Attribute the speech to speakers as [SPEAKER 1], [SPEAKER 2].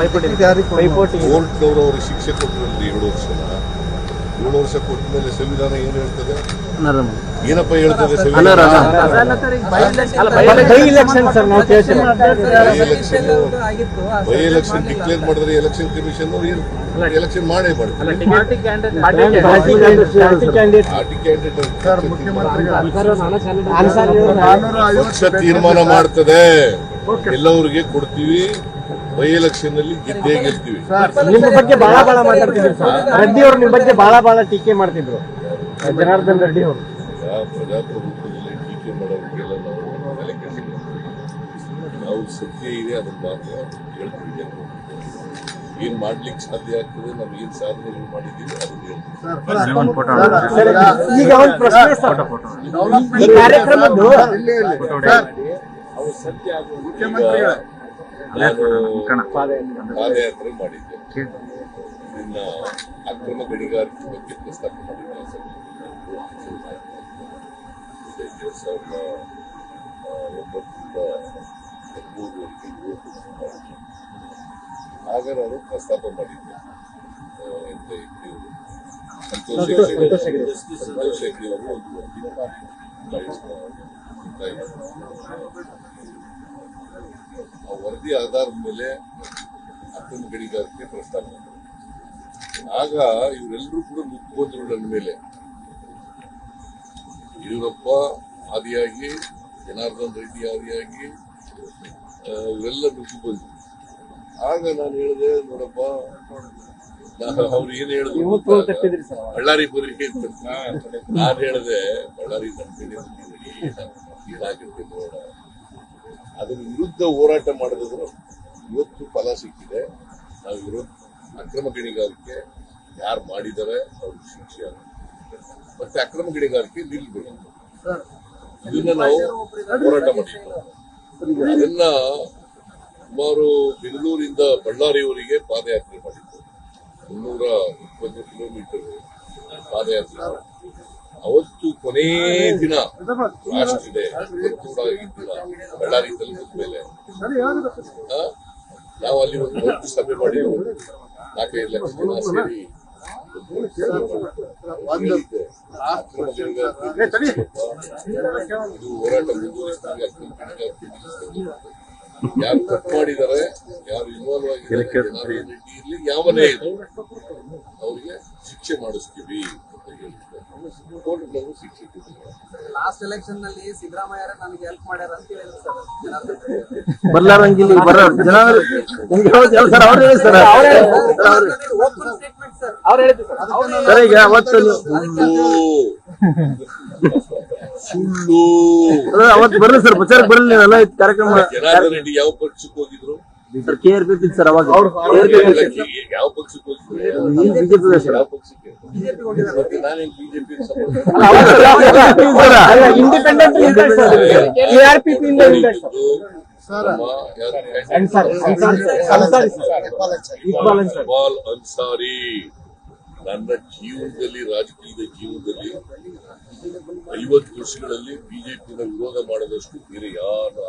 [SPEAKER 1] ಪೈಪೋಟಿ
[SPEAKER 2] ಅವ್ರಿಗೆ ಶಿಕ್ಷೆ ಕೊಟ್ಟರಲ್ಲಿ ಏಳು ವರ್ಷ ಏಳು ವರ್ಷ ಕೊಟ್ಟ ಮೇಲೆ ಸಂವಿಧಾನ ಏನು ಹೇಳ್ತದೆ? ಏನಪ್ಪ ಹೇಳ್ತದೆ ಸಂವಿಧಾನ?
[SPEAKER 1] ಅಲ್ಲ ಬೈ ಎಲೆಕ್ಷನ್ ಸರ್ ನಾವು ಕೇಳ್ತೀವಿ.
[SPEAKER 2] By election by election declare ಮಾಡಿದ್ರೆ ಎಲೆಕ್ಷನ್ ಕಮಿಷನ್ ಎಲೆಕ್ಷನ್ ಮಾಡೇ ಮಾಡ್ತಾರೆ ಪಕ್ಷ ತೀರ್ಮಾನ ಮಾಡ್ತದೆ. ಎಲ್ಲವರಿಗೆ ಕೊಡ್ತೀವಿ ಬೈ ಎಲೆಕ್ಷನ್ ಅಲ್ಲಿ ಗೆದ್ದೇ ಗೆಲ್ತೀವಿ.
[SPEAKER 1] ನಿಮ್ಮ ಬಗ್ಗೆ ಬಹಳ ಬಹಳ ಮಾತಾಡ್ತಿದ್ರು ಸರ್ ರೆಡ್ಡಿ ಅವರು ನಿಮ್ಮ ಬಗ್ಗೆ ಬಹಳ ಬಹಳ ಟೀಕೆ ಮಾಡ್ತಿದ್ರು. ಜನಾರ್ದನ್ ರೆಡ್ಡಿ ಅವರು.
[SPEAKER 2] ಪ್ರಜಾಪ್ರಭುತ್ವದಲ್ಲಿ ಟೀಕೆ ಮಾಡೋರಿಗೆಲ್ಲ ನಾವು ತಲೆ ಕೆಡಿಸ್ಕೊಳ್ಳೋದು. ನಾವು ಸತ್ಯ ಇದೆ ಅದನ್ನ ಮಾತ್ರ ಹೇಳ್ತೀವಿ ಏನ್ ಮಾಡ್ಲಿಕ್ಕೆ ಸಾಧ್ಯ ಆಗ್ತದೆ ನಾವು ಏನ್ ಸಾಧನೆಗಳು ಮಾಡಿದ್ದೀವಿ ಅದನ್ನ ಹೇಳ್ತೀವಿ.
[SPEAKER 1] ಈಗ ಒಂದು ಪ್ರಶ್ನೆ ಸರ್ ಈ ಕಾರ್ಯಕ್ರಮದ್ದು
[SPEAKER 2] ಅವು ಸತ್ಯ ಪಾದಯಾತ್ರೆ ಮಾಡಿದ್ದೆ. ನಿನ್ನ ಅಕ್ರಮ ಗಣಿಗಾರಿಕೆ ಬಗ್ಗೆ ಪ್ರಸ್ತಾಪ ಮಾಡಿದ್ದೆ. ಎರಡ್ ಸಾವಿರದ ಒಂಬತ್ತರಿಂದ ಹದಿಮೂರವರೆಗೆ ಮಾಡಿದ್ದೆ. ಆಗ ನಾನು ಪ್ರಸ್ತಾಪ ಮಾಡಿದ್ದೆ. ಎಂತ ಇವರು ಸಂತೋಷ್ ಅವರು ಒಂದು ವರದಿ ಆ ವರದಿ ಆಧಾರದ ಮೇಲೆ ಅಕ್ರಮ ಗಣಿಗಾರಿಕೆ ಪ್ರಸ್ತಾಪ. ಆಗ ಇವರೆಲ್ಲರೂ ಕೂಡ ಮುಖ್ಯಮಂತ್ರಿಗಳು ನನ್ನ ಮೇಲೆ ಯಡಿಯೂರಪ್ಪ ಆದಿಯಾಗಿ ಜನಾರ್ದನ್ ರೆಡ್ಡಿ ಆದಿಯಾಗಿ ಇವೆಲ್ಲ ಇವರೆಲ್ಲ ನುಗ್ಗು ಬಂದ್ರು ಆಗ ನಾನು ಹೇಳಿದೆ ನೋಡಪ್ಪ ಅವ್ರು ಏನ್ ಹೇಳಿದ್ರು ಬಳ್ಳಾರಿ ಬರೀ ನಾನು ಹೇಳಿದೆ ಬಳ್ಳಾರಿ ನಂಬಿಕೆ ನೋಡ ಅದ್ರ ವಿರುದ್ಧ ಹೋರಾಟ ಮಾಡಿದ್ರು ಇವತ್ತು ಫಲ ಸಿಕ್ಕಿದೆ. ನಾವು ವಿರುದ್ಧ ಅಕ್ರಮ ಗಣಿಗಾರಿಕೆ ಯಾರು ಮಾಡಿದ್ದಾರೆ ಅವ್ರಿಗೆ ಶಿಕ್ಷೆ. ಮತ್ತೆ ಅಕ್ರಮ ಗಣಿಗಾರಿಕೆ ನಿಲ್ಬೇಕು. ಇದನ್ನ ನಾವು ಹೋರಾಟ ಮಾಡಿದ್ವಿ. ಅದನ್ನ ಸುಮಾರು ಬೆಂಗಳೂರಿಂದ ಬಳ್ಳಾರಿಯವರಿಗೆ ಪಾದಯಾತ್ರೆ ಮಾಡಿದ್ದು ಮುನ್ನೂರ ಇಪ್ಪತ್ತು ಕಿಲೋಮೀಟರ್ ಪಾದಯಾತ್ರೆ. ಅವತ್ತು ಕೊನೇ ದಿನ ಲಾಸ್ಟ್ ಡೇ ದಿನ ಬಳ್ಳಾರಿ ತಲುಪಿದ ಮೇಲೆ ನಾವು ಅಲ್ಲಿ ಒಂದು ದೊಡ್ಡ ಸಭೆ ಮಾಡಿ ನಾಲ್ಕೈದು ಲಕ್ಷ ಜನ ಸೇರಿ ಇದು ಹೋರಾಟ ಮುಂದುವರಿಸ್ತೀವಿ. ಯಾರು ತಪ್ಪು ಮಾಡಿದ್ದಾರೆ ಯಾರು ಇನ್ವಾಲ್ವ್ ಆಗಿದ್ದಾರೆ ಯಾವನೇ ಇದು ಅವರಿಗೆ ಶಿಕ್ಷೆ ಮಾಡಿಸ್ತೀವಿ. ಕೋರ್ಟ್ನವರು ಶಿಕ್ಷೆ ಕೊಟ್ಟಿದ್ದಾರೆ
[SPEAKER 3] ಲಾಸ್ಟ್ ಎಲೆಕ್ಷನ್ನಲ್ಲಿ ಸಿದ್ದರಾಮಯ್ಯ ನನಗೆ ಹೆಲ್ಪ್ ಮಾಡ್ಯಾರ ಅಂತ ಹೇಳಿದ್ರು ಸರ್.
[SPEAKER 1] ಬರ್ಲಾರಂಗಿಲ್ಲ ಬರ ಜನ ಸರ್ ಅವ್ರು ಹೇಳಿ ಸರ್
[SPEAKER 3] Open statement ಸರ್
[SPEAKER 1] ಅವ್ರು ಹೇಳಿದ್ರು ಸರ್ ಸರ್ ಈಗ ಅವತ್ತು ನೀವು
[SPEAKER 2] ಸುಳ್ಳು. ಸುಳ್ಳು
[SPEAKER 1] ಅವತ್ತು ಬರ್ಲಿ ಸರ್ ಪ್ರಚಾರಕ್ಕೆ ಬರ್ಲಿ ನೀವೆಲ್ಲ ಕಾರ್ಯಕ್ರಮ
[SPEAKER 2] ಜನಾರ್ದನ್ ರೆಡ್ಡಿ ಯಾವ ಪಕ್ಷಕ್ಕೆ ಹೋಗಿದ್ರು?
[SPEAKER 1] Sir K R P P sir ಅವಾಗ.
[SPEAKER 2] ಯಾವ ಪಕ್ಷಕ್ಕೆ ಹೋಗಿದ್ರು? ಯಾವ ಪಕ್ಷಕ್ಕೆ
[SPEAKER 1] ಇಂಡಿಪೆಂಡೆಂಟ್ ಇಕ್ಬಾಲ್ ಅನ್ಸಾರಿ.
[SPEAKER 2] ನನ್ನ ಜೀವನದಲ್ಲಿ ರಾಜಕೀಯದ ಜೀವನದಲ್ಲಿ ಐವತ್ತು ವರ್ಷಗಳಲ್ಲಿ ಬಿಜೆಪಿನ ವಿರೋಧ ಮಾಡದಷ್ಟು ಬೇರೆ ಯಾರು